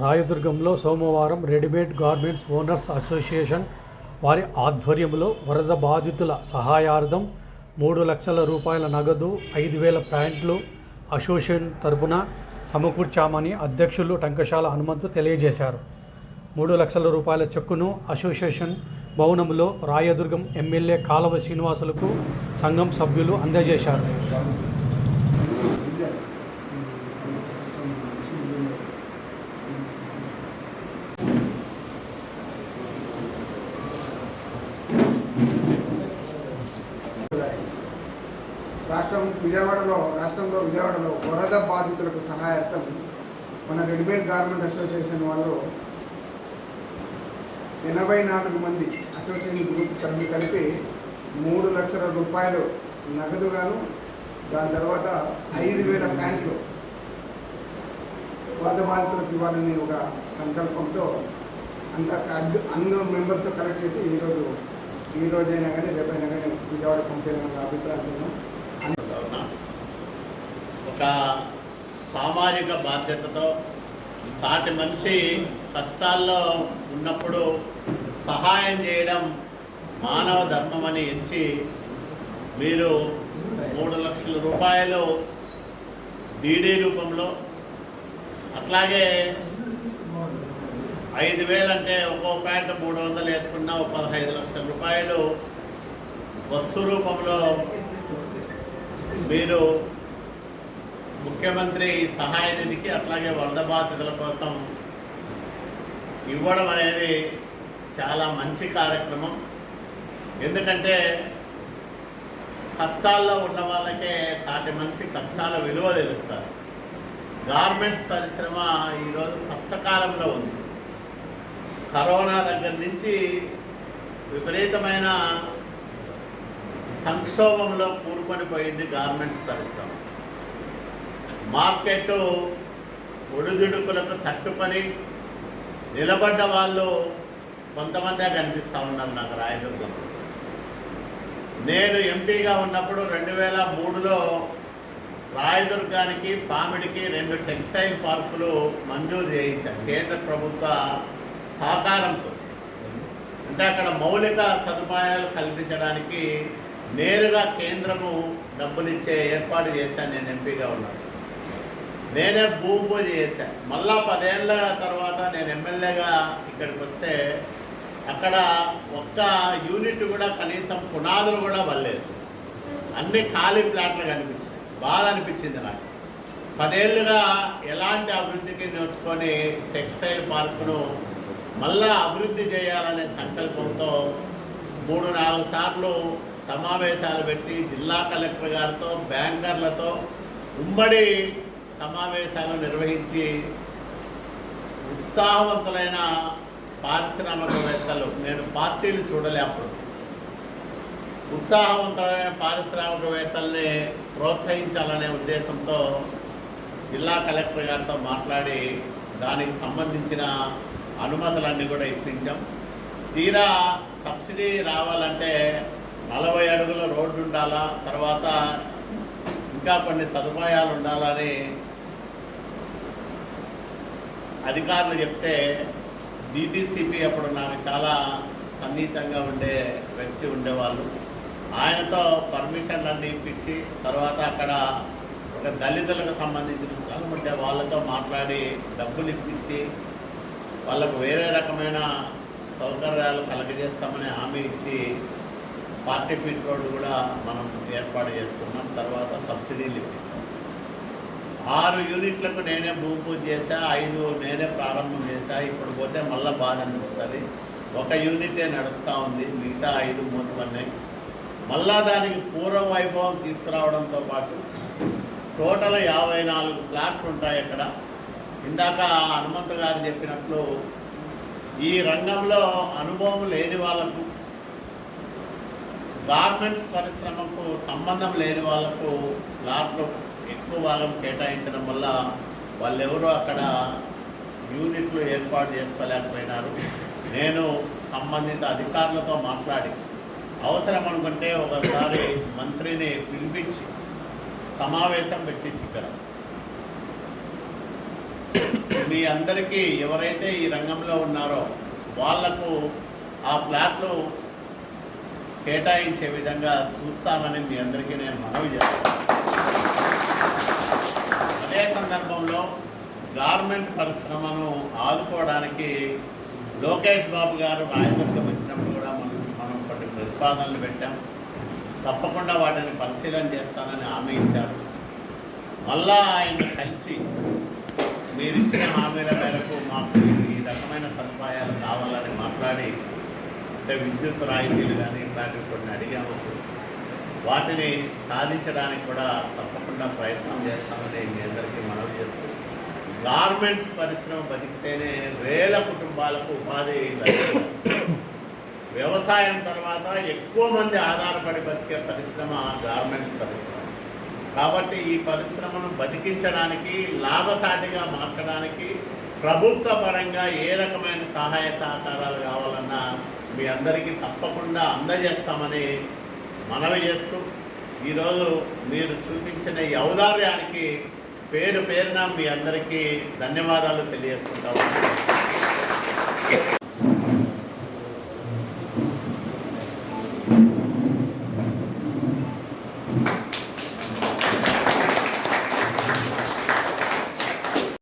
రాయదుర్గంలో సోమవారం readymade garments owners association వారి ఆధ్వర్యంలో వరద బాధితుల సహాయార్థం మూడు లక్షల రూపాయల నగదు ఐదు వేల ప్యాంట్లు అసోసియేషన్ తరపున సమకూర్చామని అధ్యక్షులు టంకశాల హనుమంతు తెలియజేశారు. మూడు లక్షల రూపాయల చెక్కును అసోసియేషన్ భవనంలో రాయదుర్గం ఎమ్మెల్యే కాలవ శ్రీనివాసులకు సంఘం సభ్యులు అందజేశారు. రాష్ట్రం విజయవాడలో రాష్ట్రంలో విజయవాడలో వరద బాధితులకు సహాయార్థం మన రెడీమేడ్ గార్మెంట్ అసోసియేషన్ వాళ్ళు ఎనభై నాలుగు మంది అసోసియేషన్ గ్రూప్ సభ్యులు కలిపి మూడు లక్షల రూపాయలు నగదుగాను దాని తర్వాత ఐదు వేల ప్యాంట్లు వరద బాధితులకు ఇవ్వాలని ఒక సంకల్పంతో అంత అద్దు అందరూ మెంబర్స్తో కలెక్ట్ చేసి ఈరోజు ఈ రోజైనా కానీ రేపైనా కానీ విజయవాడ పంపేయాలని అభిప్రాయం ఒక సామాజిక బాధ్యతతో సాటి మనిషి కష్టాల్లో ఉన్నప్పుడు సహాయం చేయడం మానవ ధర్మం అని ఎంచి మీరు మూడు లక్షల రూపాయలు డీడీ రూపంలో అట్లాగే ఐదు వేలు అంటే ఒక్కో ప్యాంట్ మూడు వందలు వేసుకున్నా ఒక పదహైదు లక్షల రూపాయలు వస్తు రూపంలో మీరు ముఖ్యమంత్రి సహాయ నిధికి అట్లాగే వరద బాధితుల కోసం ఇవ్వడం అనేది చాలా మంచి కార్యక్రమం. ఎందుకంటే కష్టాల్లో ఉన్న వాళ్ళకే సాటి మనిషి కష్టాల విలువ తెలుస్తారు. గార్మెంట్స్ పరిశ్రమ ఈరోజు కష్టకాలంలో ఉంది. కరోనా దగ్గర నుంచి విపరీతమైన సంక్షోభంలో కూరుకొని పోయింది గార్మెంట్స్ పరిశ్రమ. మార్కెట్ ఒడిదుడుకులకు తట్టుపడి నిలబడ్డ వాళ్ళు కొంతమందే కనిపిస్తూ ఉన్నారు నాకు రాయదుర్గం. నేను ఎంపీగా ఉన్నప్పుడు రెండు వేల మూడులో రాయదుర్గానికి పామిడికి రెండు టెక్స్టైల్ పార్కులు మంజూరు చేయించాం కేంద్ర ప్రభుత్వ సహకారంతో. అంటే అక్కడ మౌలిక సదుపాయాలు కల్పించడానికి నేరుగా కేంద్రము డబ్బులు ఇచ్చే ఏర్పాటు చేశాను నేను ఎంపీగా ఉన్నాను. నేనే భూమి పూజ చేశాను మళ్ళా పదేళ్ళ తర్వాత నేను ఎమ్మెల్యేగా ఇక్కడికి వస్తే అక్కడ ఒక్క యూనిట్ కూడా కనీసం పునాదులు కూడా వల్లేదు అన్ని ఖాళీ ప్లాట్లు కనిపించాయి బాధ అనిపించింది నాకు. పదేళ్ళుగా ఎలాంటి అభివృద్ధికి నేర్చుకొని టెక్స్టైల్ పార్కును మళ్ళా అభివృద్ధి చేయాలనే సంకల్పంతో మూడు నాలుగు సార్లు సమావేశాలు పెట్టి జిల్లా కలెక్టర్ గారితో బ్యాంకర్లతో ఉమ్మడి సమావేశాలు నిర్వహించి ఉత్సాహవంతులైన పారిశ్రామికవేత్తలు నేను పార్టీలు చూడలే అప్పుడు ఉత్సాహవంతులైన పారిశ్రామికవేత్తల్ని ప్రోత్సహించాలనే ఉద్దేశంతో జిల్లా కలెక్టర్ గారితో మాట్లాడి దానికి సంబంధించిన అనుమతులన్నీ కూడా ఇప్పించాం. తీరా సబ్సిడీ రావాలంటే నలభై అడుగుల రోడ్డు ఉండాలా? తర్వాత ఇంకా కొన్ని సదుపాయాలు ఉండాలని అధికారులు చెప్తే డిటీసీపీ అప్పుడు నాకు చాలా సన్నిహితంగా ఉండే వ్యక్తి ఉండేవాళ్ళు. ఆయనతో పర్మిషన్లన్నీ ఇప్పించి తర్వాత అక్కడ ఒక దళితులకు సంబంధించిన స్థలం ఉంటే వాళ్ళతో మాట్లాడి డబ్బులు ఇప్పించి వాళ్ళకు వేరే రకమైన సౌకర్యాలు కలగజేస్తామని హామీ ఇచ్చి ఫార్టీ ఫీట్ రోడ్డు కూడా మనం ఏర్పాటు చేసుకున్నాం. తర్వాత సబ్సిడీలు ఇప్పించాం. ఆరు యూనిట్లకు నేనే భూమి పూజ చేశా ఐదు నేనే ప్రారంభం చేశా. ఇప్పుడు పోతే మళ్ళీ బాధ అనిపిస్తుంది. ఒక యూనిటే నడుస్తూ ఉంది మిగతా ఐదు మూతమన్నాయి మళ్ళా దానికి పూర్వ వైభవం తీసుకురావడంతో పాటు టోటల్ యాభై నాలుగు ప్లాట్లు ఉంటాయి అక్కడ. ఇందాక హనుమంత్ గారు చెప్పినట్లు ఈ రంగంలో అనుభవం లేని వాళ్ళకు గార్మెంట్స్ పరిశ్రమకు సంబంధం లేని వాళ్ళకు ప్లాట్లు ఎక్కువ భాగం కేటాయించడం వల్ల వాళ్ళెవరూ అక్కడ యూనిట్లు ఏర్పాటు చేసుకోలేకపోయినారు. నేను సంబంధిత అధికారులతో మాట్లాడి అవసరం అనుకుంటే ఒకసారి మంత్రిని పిలిపించి సమావేశం పెట్టించి ఇక్కడ. మీ అందరికీ ఎవరైతే ఈ రంగంలో ఉన్నారో వాళ్ళకు ఆ ప్లాట్లు కేటాయించే విధంగా చూస్తామని మీ అందరికీ నేను మనవి చేస్తాను. అదే సందర్భంలో గార్మెంట్ పరిశ్రమను ఆదుకోవడానికి లోకేష్ బాబు గారు రాయదుర్గం వచ్చినప్పుడు కూడా మనం మనం కొన్ని ప్రతిపాదనలు పెట్టాం. తప్పకుండా వాటిని పరిశీలన చేస్తానని హామీ ఇచ్చారు. మళ్ళా ఆయన కలిసి మీరు ఇచ్చిన హామీల మేరకు మాకు ఈ రకమైన సదుపాయాలు కావాలని మాట్లాడి అంటే విద్యుత్ రాయితీలు కానీ ఇట్లాంటివి కొన్ని అడిగాము వాటిని సాధించడానికి కూడా తప్పకుండా ప్రయత్నం చేస్తామని మీ అందరికీ మనవి చేస్తూ గార్మెంట్స్ పరిశ్రమ బతికితేనే వేల కుటుంబాలకు ఉపాధి వ్యవసాయం తర్వాత ఎక్కువ మంది ఆధారపడి బతికే పరిశ్రమ గార్మెంట్స్ పరిశ్రమ. కాబట్టి ఈ పరిశ్రమను బతికించడానికి లాభసాటిగా మార్చడానికి ప్రభుత్వ పరంగా ఏ రకమైన సహాయ సహకారాలు కావాలన్నా మీ అందరికీ తప్పకుండా అందజేస్తామని మనవి చేస్తూ ఈరోజు మీరు చూపించిన ఈ ఔదార్యానికి పేరు పేరున మీ అందరికీ ధన్యవాదాలు తెలియజేసుకుంటాము